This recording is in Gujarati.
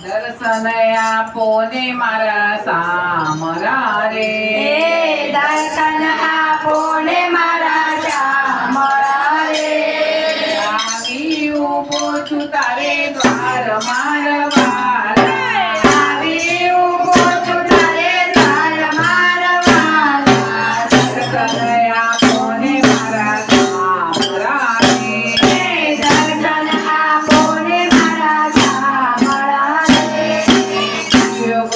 દર્શન આપો ને મારા સામરા રે